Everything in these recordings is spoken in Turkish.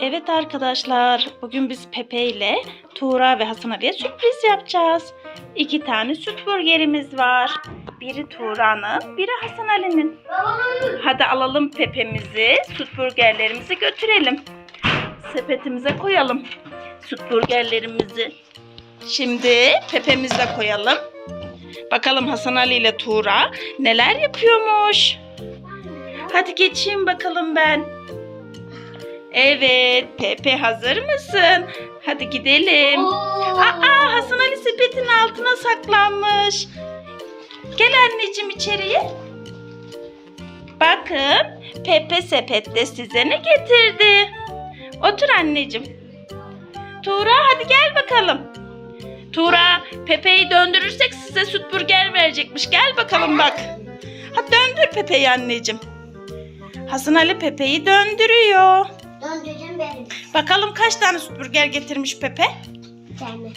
Evet arkadaşlar, bugün biz Pepe ile Tuğra ve Hasan Ali'ye sürpriz yapacağız. İki tane süt burgerimiz var. Biri Tuğra'nın, biri Hasan Ali'nin. Hadi alalım Pepe'mizi, süt burgerlerimizi götürelim. Sepetimize koyalım süt burgerlerimizi. Şimdi Pepe'mizi koyalım. Bakalım Hasan Ali ile Tuğra neler yapıyormuş. Hadi geçeyim bakalım ben. Evet, Pepe hazır mısın? Hadi gidelim. Aa, Hasan Ali sepetin altına saklanmış. Gel anneciğim içeriye. Bakın, Pepe sepette size ne getirdi? Otur anneciğim. Tuğra hadi gel bakalım. Tuğra, Pepe'yi döndürürsek size süt burger verecekmiş. Gel bakalım bak. Hadi döndür Pepe'yi anneciğim. Hasan Ali Pepe'yi döndürüyor. Döndüreceğim benim. Bakalım kaç tane süt burger getirmiş Pepe? Bir tane.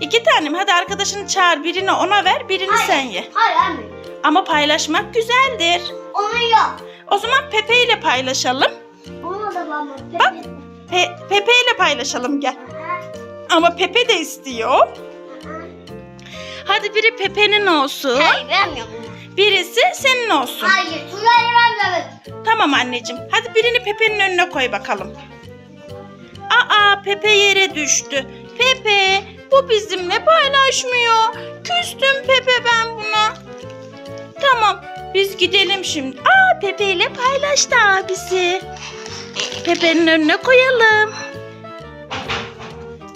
İki tane mi? Hadi arkadaşını çağır. Birini ona ver, birini sen ye. Hayır anne. Ama paylaşmak güzeldir. Onu yok. O zaman Pepe ile paylaşalım. Onu da baba. Bak. Pe- Pepe ile paylaşalım gel. Ama Pepe de istiyor. Hadi biri Pepe'nin olsun. Hayır vermiyorum. Birisi senin olsun. Hayır. Turayı vermiyorum. Tamam anneciğim. Hadi birini Pepe'nin önüne koy bakalım. Aa Pepe yere düştü. Pepe bu bizimle paylaşmıyor. Küstüm Pepe ben buna. Tamam biz gidelim şimdi. Aa Pepe ile paylaştı abisi. Pepe'nin önüne koyalım.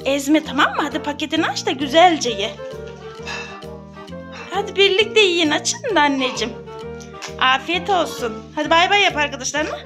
Ezme tamam mı? Hadi paketini aç da güzelce ye. Hadi birlikte yiyin açın da anneciğim. Afiyet olsun. Hadi bay bay yap arkadaşlarına.